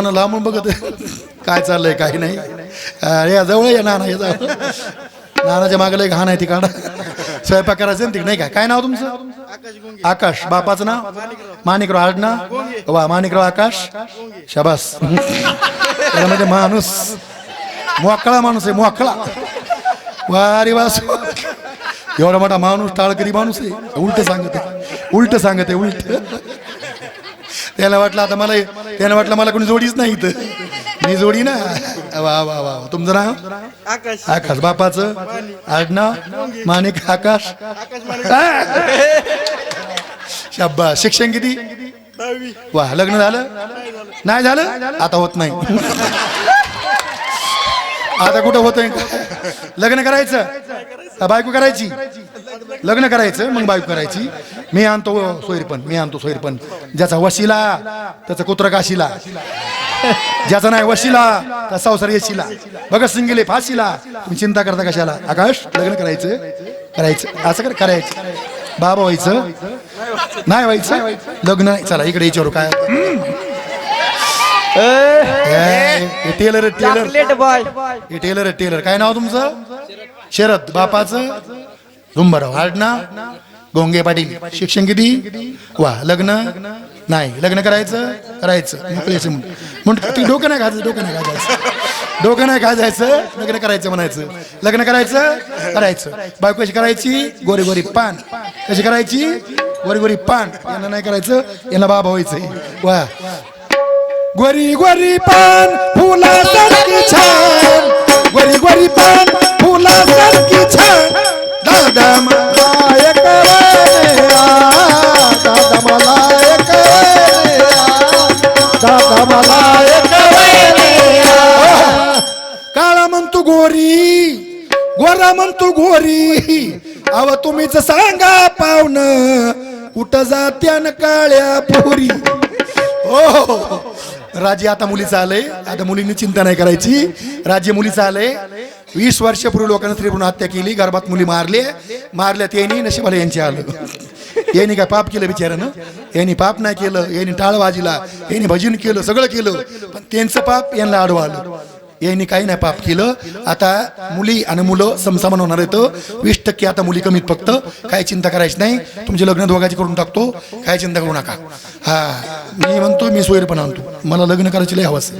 नाना लांबून बघत काय चाललंय काही नाही. या जवळ या नाना या जवळ. नानाच्या मागेला एक घाण आहे ती स्वयंपाक करायचं ना तिकडे नाही काय काय नाव तुमचं? आकाश. बापाचं नाव? माणिकराव आडना? वा माणिकराव आकाश. शबास. त्याला म्हणजे माणूस. मोकळा माणूस आहे मोकळा. वारी वास एवढा मोठा माणूस टाळकरी माणूस आहे. उलट सांगत. आहे उलट सांगत आहे उलट. त्याला वाटलं आता मला त्याला वाटलं मला कोणी जोडीच नाही इथं. मी जोडी ना. वा वा वा तुमचं नाव? आकाश. आकाश. बापाचं? आडनाव? माणिक आकाश? शब्बा शिक्षण किती? वा लग्न झालं? नाही झालं. आता होत नाही. आता कुठं होतंय? लग्न करायचं? बायको करायची. लग्न करायचं मग बायको करायची. मी आणतो सोयरपण मी आणतो सोयरपण. ज्याचा वशिला त्याचा कुत्र काशीला. ज्याचा नाही वशिला त्या संसार येशीला. बघा सिंगले फाशीला. तुम्ही चिंता करता कशाला? आकाश लग्न करायचं करायचं असं कर करायचं. बाबा व्हायचं नाही व्हायचं लग्न नाही. चला इकडे विचारू काय. हे टेलर टेलर. हे टेलर टेलर. काय नाव तुमचं? शरद. बापाचं? झुंबराव ना गोंगे पाटील शिक्षण किती? वा लग्न? नाही लग्न करायचं? करायचं. मोकळ्याचं म्हणून म्हणून डोकं नाही खायचं डोकं नाही खायचं डोकं नाही खायचं लग्न करायचं म्हणायचं. लग्न करायचं करायचं. बायको कशी करायची? गोरी गोरी पान. कशी करायची? गोरी गोरी पान. यांना नाही करायचं यांना बाबा व्हायचंय. वा गोरी गोरी पान फुलासारखी छान. गोरी गोरी पान फुलासारखी छान. दादा मला एक दादा मला एक दादा मला एक काळा म्हणतो गोरी गोरा म्हणतो गोरी. अव तुम्हीच सांगा पाहुण कुठं जात्यान काळ्या पोरी? हो, हो, हो. राजे आता मुलीचं आलंय. आता मुलींनी चिंता नाही करायची. राजे मुलीचं आलंय. वीस वर्षापूर्वी लोकांना त्रिभुवन हत्या केली गर्भात मुली मारले मारल्या त्यांनी नशिबाला यांचे आलं. यांनी काय पाप केलं बिचारानं यांनी पाप नाही केलं यांनी टाळ वाजिला यांनी भजन केलं सगळं केलं. पण त्यांचं पाप यांना आडवं आलं. यांनी काही नाही पाप केलं. आता मुली आणि मुलं समसामान होणार येतं वीस टक्के आता मुली कमीत फक्त. काही चिंता करायची नाही. तुमचे लग्न दोघांचे करून टाकतो. काय चिंता करू नका. हा मी म्हणतो मी सोयीर पण आणतो. मला लग्न करायची लय हवस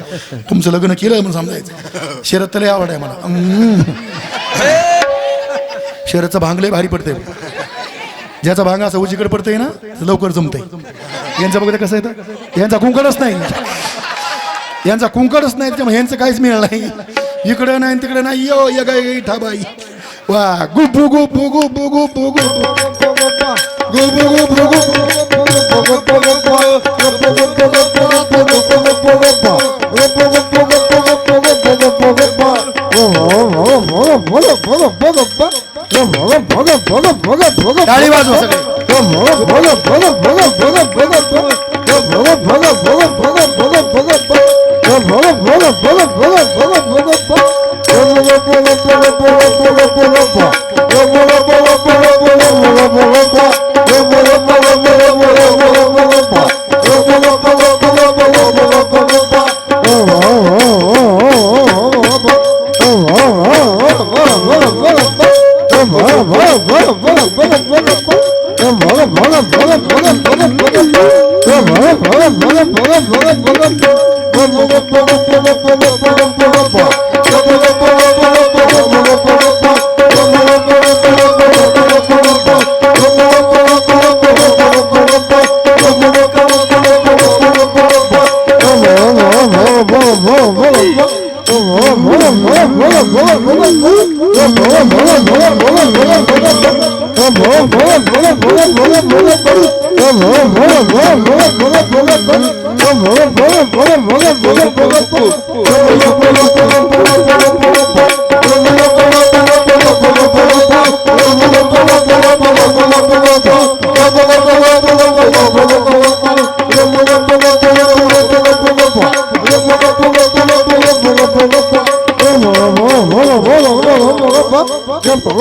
तुमचं लग्न केलं म्हणून समजायचं. शरद तर लय आवड आहे मला. शरदचं भांग लय भारी पडते ज्याचा भांग असं उजीकडे पडतंय ना लवकर जमतंय. यांचं बघता कसं येतं यांचा कुंकडच नाही. यांचा कुंकडच नाही त्याच्यामुळे यांचं काहीच मिळणार नाही इकडं नाही तिकडे नाही यो या गाय ठाबाई वा गुबु गुबु भग गुबु गुबु गुबु गुबु टाळी वाजवा सगळे ભોગ ભોગ ભોગ ભોગ ભોગ ભોગ ભોગ ભોગ ભોગ ભોગ ભોગ ભોગ ભોગ ભોગ ভোগ ভোগ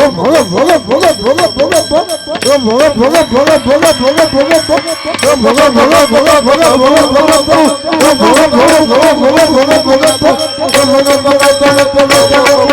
ভোগ ভোগ ভোগ ভোগ ভোগ ভোগ ভোগ ভোগ ভোগ ভোগ ভগ ভগ ভগ ভগ ভগ ভগ ভগ ভগ ভগ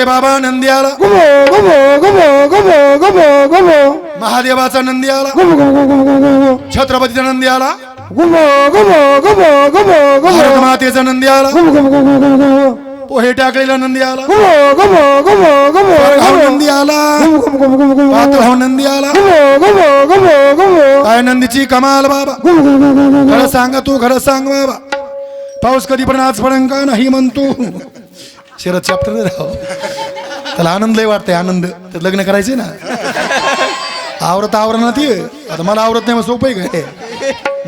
रे बाबा नंदी आला महादेवाचा नंदी आला छत्रपतीचा नंदी आला भारत मातेचा नंदी आला पोहे टाकलेला नंदी आला भाव नंदी आला पात्र भाव नंदी आला काय नंदीची कमाल बाबा खरं सांग तू खरं सांग बाबा पाऊस कधी पण आज पडन का नाही म्हणतो शरद चॅप्टर राव त्याला आनंद लय वाटतंय आनंद. तर लग्न करायचे ना. आवरत आवरण ती. आता मला आवरत नाही मग सोपं आहे काय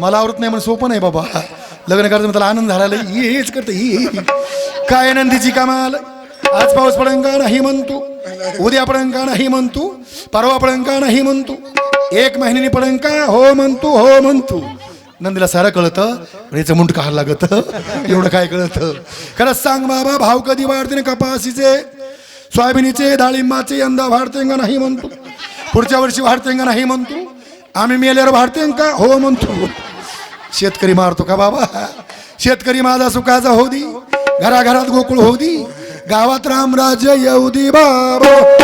मला आवरत नाही म्हणून सोपं नाही बाबा. लग्न करायचं त्याला आनंद झाला हेच करतं ही काय आनंदीची कामाल. आज पाऊस पडन का नाही म्हणतो. उद्या पडन का नाही म्हणतो. परवा पडन का नाही म्हणतो. एक महिन्याने पडन का हो म्हणतो हो म्हणतो. नंदीला सारं कळतं याचं मुंड काढ लागत. एवढं काय कळतं? खरंच सांग बाबा भाव कधी वाढते ना कपासीचे सोयाबीनीचे डाळिंबाचे यंदा वाढते का नाही म्हणतो? पुढच्या वर्षी वाढते का नाही म्हणतो? आम्ही मेल्यावर वाढते का? हो म्हणतो. शेतकरी मारतो का बाबा? शेतकरी माझा सुखाचा होऊ दी. घराघरात गोकुळ होऊ दी. गावात रामराज्य येऊ दी बाबा.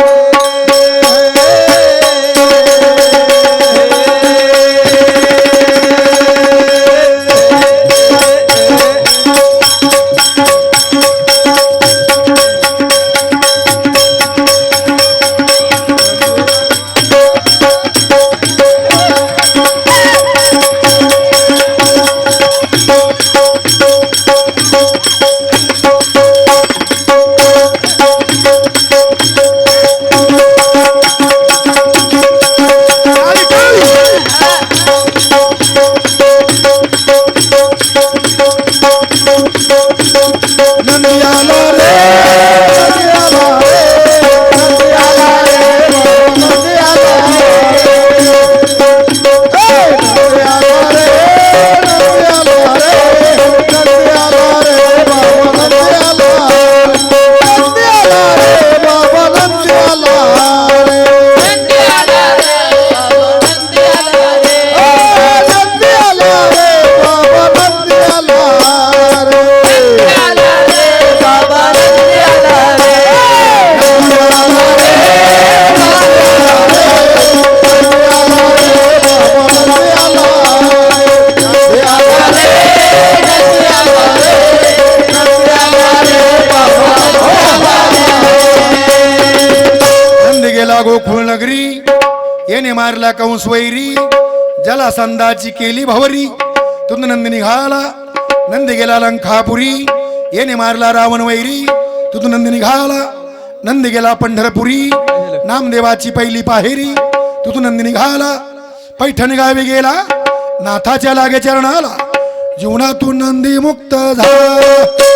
त्याने मारला कंस वैरी ज्याला संदाची केली भवरी. तुंद नंद निघाला नंदी गेला लंखापुरी. येणे मारला रावण वैरी तुझ नंद निघाला नंद गेला पंढरपुरी. नामदेवाची पहिली पाहेरी तुझ नंद निघाला पैठण गावी गेला नाथाच्या लागे चरणाला. जीवनातून नंदी मुक्त झाला.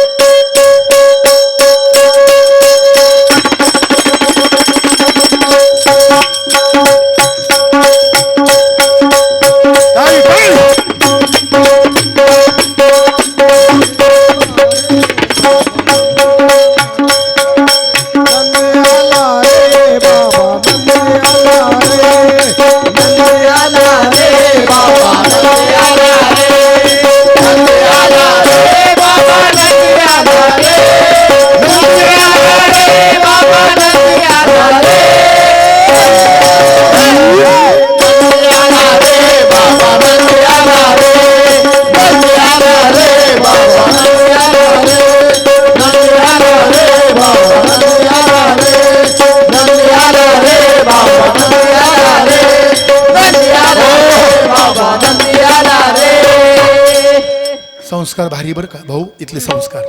संस्कार भारी बरं का? भाऊ इथले संस्कार.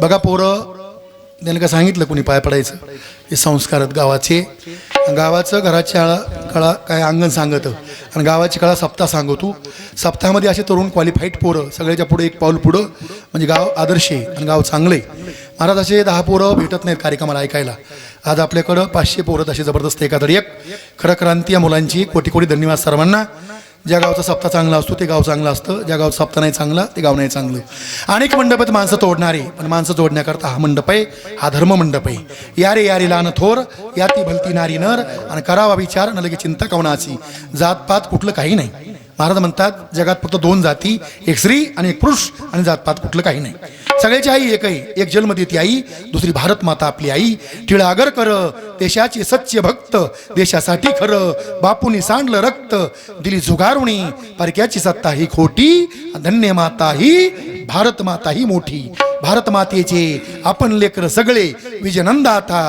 बघा पोरं त्याने का सांगितलं कोणी पाय पडायचं? हे संस्कार आहेत गावाचे. गावाचं घराच्या कळा काय अंगण सांगतं. आणि गावाची कळा सप्ताह सांगतो. सप्ताहामध्ये असे तरुण क्वालिफाईड पोरं सगळ्याच्या पुढे एक पाऊल पुढं म्हणजे गाव आदर्श आहे आणि गाव चांगलं आहे. महाराज असे दहा पोरं भेटत नाहीत कार्यक्रमाला ऐकायला. आज आपल्याकडं पाचशे पोरं असे जबरदस्त एखादं एक. खरं क्रांती या मुलांची. कोटी कोटी धन्यवाद सर्वांना. ज्या गावचा सप्ताह चांगला असतो ते गाव चांगलं असतं. ज्या गावचा सप्ताह नाही चांगला ते गाव नाही चांगलं. अनेक मंडप आहेत माणसं तोडणारे पण माणसं जोडण्याकरता हा मंडप आहे हा धर्म मंडप. आहे यारे यारे लान थोर याती भलती नारी नर आणि करावा विचार न लगे चिंता कवनाची. जातपात कुठलं काही नाही. महाराज म्हणतात जगात फक्त दोन जाती एक स्त्री आणि एक पुरुष आणि जातपात कुठलं काही नाही. सगळ्याची आई एक आहे. एक जन्म देती आई दुसरी भारत माता आपली आई. टिळागर कर देशाचे सच्चे भक्त देशासाठी खरं. बापूनी सांडलं रक्त दिली झुगारुणी परक्याची सत्ता ही खोटी धन्य माता ही भारत माता ही मोठी. भारत मातेचे आपण लेकर सगळे विजयनंदाता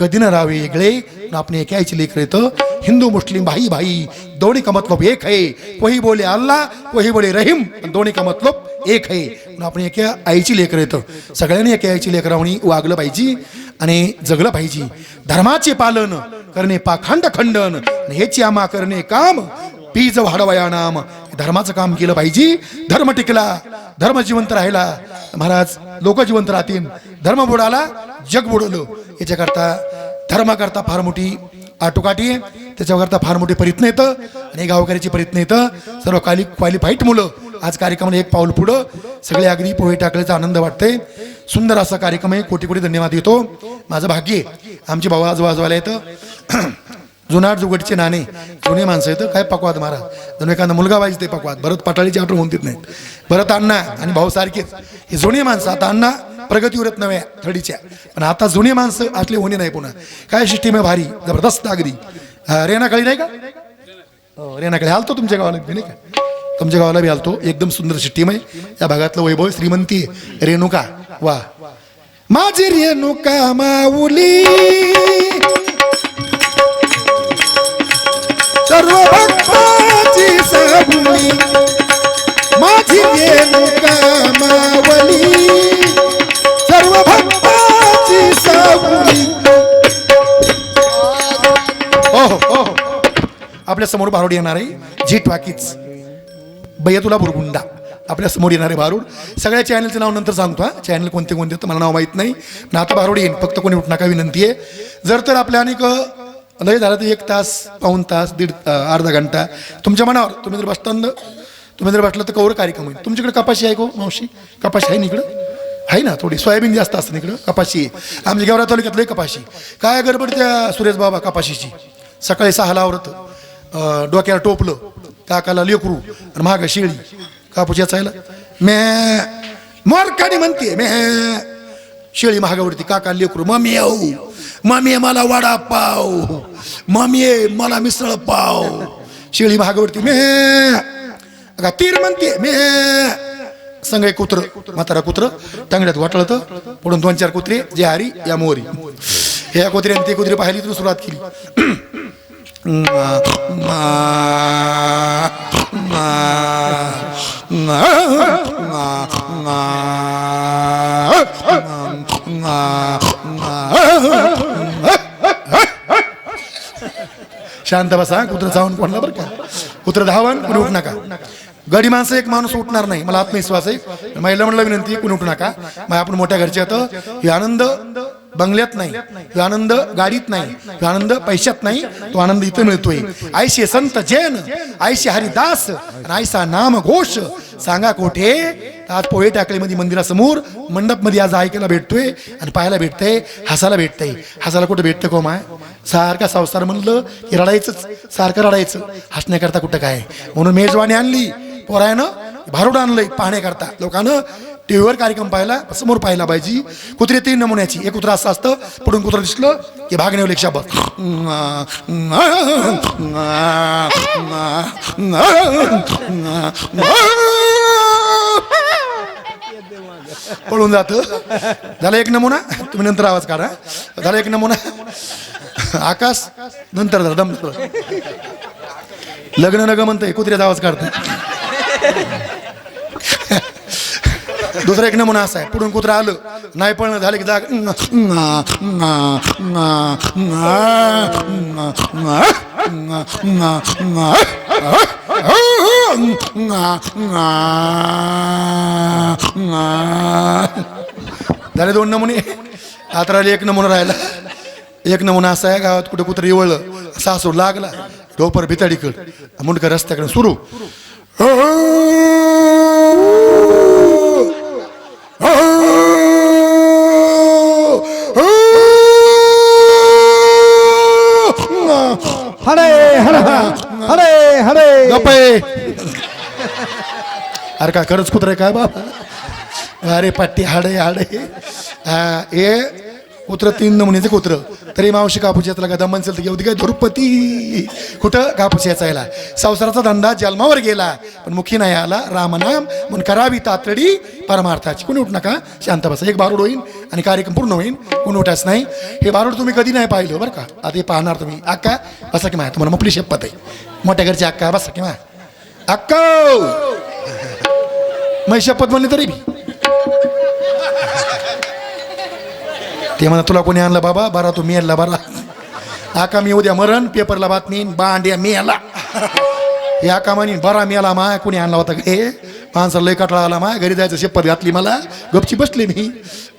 कधी न राहावे वेगळे न आपण एकायचे लेकर येतं. हिंदू मुस्लिम भाई भाई दोन्ही का मतलब एक है कोही बोले अल्लाह कोही बोले रहीम दोन्ही का मतलब एक आहे. म्हणून आपण एका आईची लेकर येतं. सगळ्यांनी एका आईची लेकरावणी वागलं पाहिजे आणि जगलं पाहिजे. धर्माचे पालन करणे पाखंड खंडन. हेच यामा करणे काम पीज वाढवया नाम. धर्माचं काम केलं पाहिजे. धर्म टिकला धर्म जिवंत राहिला. महाराज लोक जिवंत राहतील. धर्म बुडाला जग बुडवलं याच्याकरता धर्माकरता फार मोठी आटोकाठी आहे. त्याच्याकरता फार मोठे प्रयत्न येतं. आणि गावकऱ्याचे प्रयत्न येतं. सर्व क्वालि क्वालिफाईड मुलं आज कार्यक्रमाला एक पाऊल पुढं सगळे अगदी पोहे टाकल्याचा आनंद वाटतंय. सुंदर असा कार्यक्रम आहे. कोटी कोटी धन्यवाद येतो माझं भाग्य आमचे भाऊ आज वाजवायला येतं जुनाट जुगटचे नाणे. जुने माणसं येतं काय पकवाद महाराज जणू एखादा मुलगा व्हायचं ते पकवाद भरत पाटाळीची आठवण देत नाहीत. भरत अण्णा आणि भाऊ सारखेच हे जुने माणसं. आता अण्णा प्रगतीवरत येत नव्या थडीच्या. पण आता जुने माणसं असले होणे नाही पुन्हा. काय सिस्टीम आहे भारी. जबरदस्त अगदी हा, रेणाकाळी नाही का? हो, रेणाकाळी आलतो तुमच्या गावाला. नाही का? तुमच्या गावाला मी आलतो. एकदम सुंदर टीम आहे. या भागातलं वैभव श्रीमंती आहे. रेणुका. वा. माझी रेणुका माऊली. सर्व भक्ताची साबुली माझी रेणुका मावली सर्व भक्ताची साबुली हो हो, हो हो आपल्यासमोर भारूड येणार आहे. झीट वाकीच बैयतुला बुरगुंडा आपल्यासमोर येणारे भारूड. सगळ्या चॅनलचं नाव नंतर सांगतो हा. चॅनल कोणते कोणते तर मला नाव माहीत नाही. ना आता भारूड येईन. फक्त कोणी उठ नका विनंती आहे. जर तर आपल्या अनेक लय झालं तर एक तास पाऊन तास दीड अर्धा घंटा. तुमच्या मनावर तुम्ही जर बसताना तुम्ही जर बसलं तर कवर कार्यक्रम होईल. तुमच्याकडे कपाशी आहे गो हो, मावशी? कपाशी आहे ना इकडं? आहे ना थोडी. सोयाबीन जास्त असतं इकडं? कपाशी आहे. आमच्या गेवरा तालुक्यात लय कपाशी काय गडबड त्या सुरेश बाबा कपाशीची? सकाळी सहाला आवरत. डोक्याला टोपलं. काकाला लेकरू आणि माग शेळी. कापूस याचायला. मे मोरकाने म्हणते मे शेळी महागावरती काका लेकरू मम्मी येऊ मम्मी मला वडा पाव मम्मी मला मिसळ पाव. शेळी महागावरती मे का तीर म्हणते मे संग कुत्र म्हातारा कुत्र टांगड्यात वाटलं तर पुढून दोन चार कुत्रे जे हरी या मोरी. ह्या कुत्र्याने ती कुत्रे पाहिली तर सुरुवात केली. शांत बसा कुत्र जाऊन कोणला बरं का? कुत्र धावन कुणी उठ नका. गडी माणसं एक माणूस उठणार नाही. मला आत्मविश्वास आहे. महिला म्हणलं विनंती कुणी उठू नका. मग आपण मोठ्या घरचे येतं हे आनंद बंगल्यात नाही. तो आनंद गाडीत नाही. तो आनंद पैशात नाही तो आनंद इथं मिळतोय. आयशे संत जैन आयशे हरिदास आयसा नाम घोष. सांगा कोठे? आज पोहे टाकळीमध्ये मंदिरासमोर मंडपमध्ये आज ऐकायला भेटतोय आणि पाहायला भेटतंय हसायला भेटतंय. हसायला कुठं भेटतं को माय? सारखा संसार म्हणलं की रडायचंच सारखं रडायचं. हसण्याकरता कुठं काय? म्हणून मेजवानी आणली पोरायनं भारूड आणलंय पाहण्याकरता. लोकांना टीव्हीवर कार्यक्रम पाहिला समोर पाहिला पाहिजे. कुत्रे तीन नमुन्याची. एक कुत्रा असं असतं पुढून कुत्रा दिसलं की भाग एक शाब पळून जात. झाला एक नमुना. तुम्ही नंतर आवाज काढा. झाला एक नमुना. आकाश नंतर झाला दम लग्न नग म्हणतंय कुत्र्याचा आवाज काढतो. दुसरा एक नमुना असा आहे पुढून कुत्र आलं नाही पळणं झालं की जाग झाले दोन नमुने आता राहिले एक नमुना राहिला एक नमुना असा आहे गावात कुठे कुत्र इवळलं सासूर लागला डोपर भिताडीकड मुंडकर रस्त्याकडे सुरू हरे हरे हरे हरे. गपे अरे काय खरंच कुत्र आहे काय बाबा अरे पट्टी हाडे हाडे. हा कुत्र तीन नमुनेचं कुत्र. तरी मावशी कापूस यातला का दमन तर घेऊ काय द्रुपती कुठं? कापूस याचायला संसाराचा धंदा जन्मावर गेला पण मुखी नाही आला. रामनाम म्हणून करावी तातडी परमार्थाची. कोणी उठ नका? शांत बसा. एक बारूड होईल आणि कार्यक्रम पूर्ण होईल कोणी उठाच नाही. हे बारूड तुम्ही कधी नाही पाहिलं बरं का? आता हे पाहणार तुम्ही. अक्का बसा की माया तुम्हाला मुपली शपथ आहे. मोठ्या घरची अक्का बसा की माया. अक्का हो! मग शपथ म्हणली तरी बी. ते म्हणा तुला कोणी आणलं बाबा? बारा तू मी आणला बारा आका मी उद्या मरण पेपरला बातमी बांड्या मेला. हे आका म्हणी बरा आला माय कोणी आणला होता हे माणसाला लय कटाळा आला माय घरी जायचं शपथ घातली मला गपची बसली मी.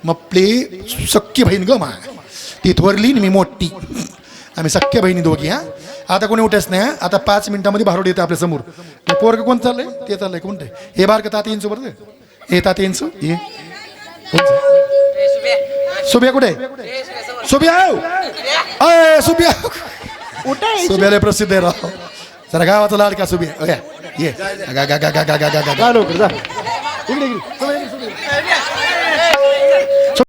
मपली सख्य बहीण ग माय ती थोरली मी मोठी. आम्ही सख्ख्या बहिणी दोघी हा? आता कोणी उठायच नाही आता पाच मिनिटामध्ये भारोड येते आपल्यासमोर. पोरग कोण चाललंय? ते चाललंय कोणतं? हे बारक ताते इंचू बरं हे ताते इंचू हे सुबिया कुठे? सुबिया अय सुबिया. सुबियाला प्रसिद्ध आहे राव. जरा गावाचा लाडका सुबिया. अय, ये. गा गा गा गा गा गा गा गा. जा